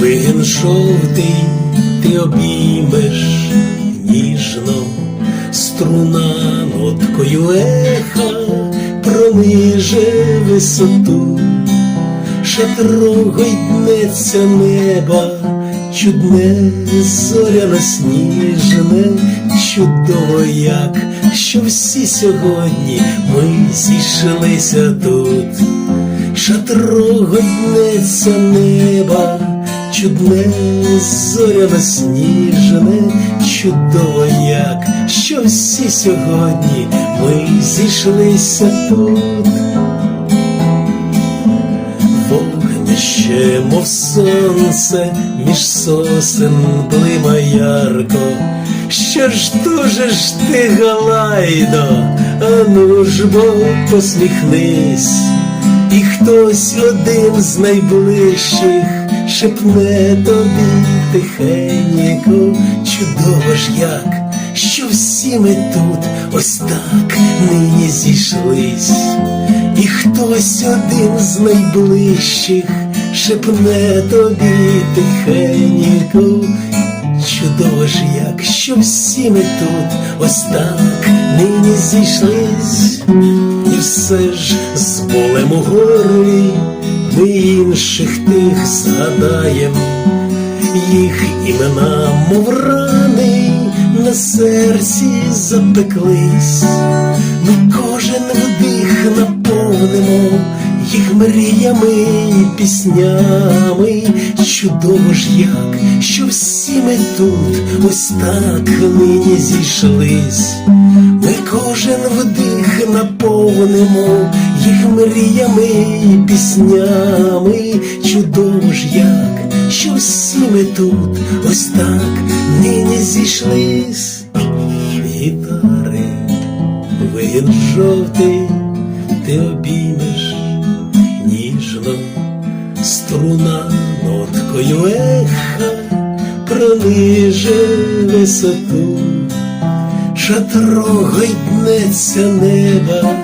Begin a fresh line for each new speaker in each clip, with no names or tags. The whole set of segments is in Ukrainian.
Вигін жовтий ти обіймеш ніжно, струна ноткою еха промиже висоту, шатрого йднеться неба, чудне зоряно сніжне, чудово як, що всі сьогодні ми зійшлися тут. Шатрого йднеться неба, чудне зоряно сніжне, чудово як, що всі сьогодні ми зійшлися тут. Вогнище, мов сонце, між сосен блима ярко. Що ж дуже ж ти, Галайдо, ану ж бо посміхнись, і хтось один з найближчих шепне тобі тихенько, чудово ж як, що всі ми тут ось так нині зійшлись, і хтось один з найближчих шепне тобі тихенько, чудово ж як, що всі ми тут ось так нині зійшлись, все ж з болем у горлі ми інших тих згадаєм, їх імена, мов рани, на серці запеклись, ми кожен вдих наповнимо їх мріями і піснями, чудово ж як, що всі ми тут ось так нині зійшлись, кожен вдих наповнимо їх мріями і піснями, чудово ж як, що всі ми тут ось так нині зійшлись, гітари, вигін жовтий, ти обіймеш ніжно, струна ноткою еха прониже висоту, шатрого йднеться неба,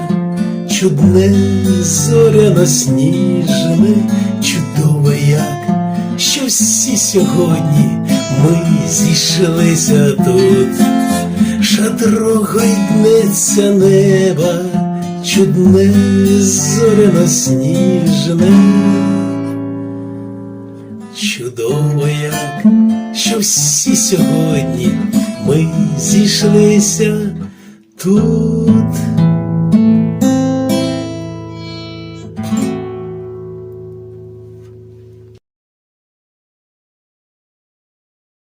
чудне зоряно сніжне, чудово як, що всі сьогодні ми зійшлися тут, шатрого йднеться неба, чудне зоряно сніжне. Чудово як, що всі сьогодні ми зійшлися тут.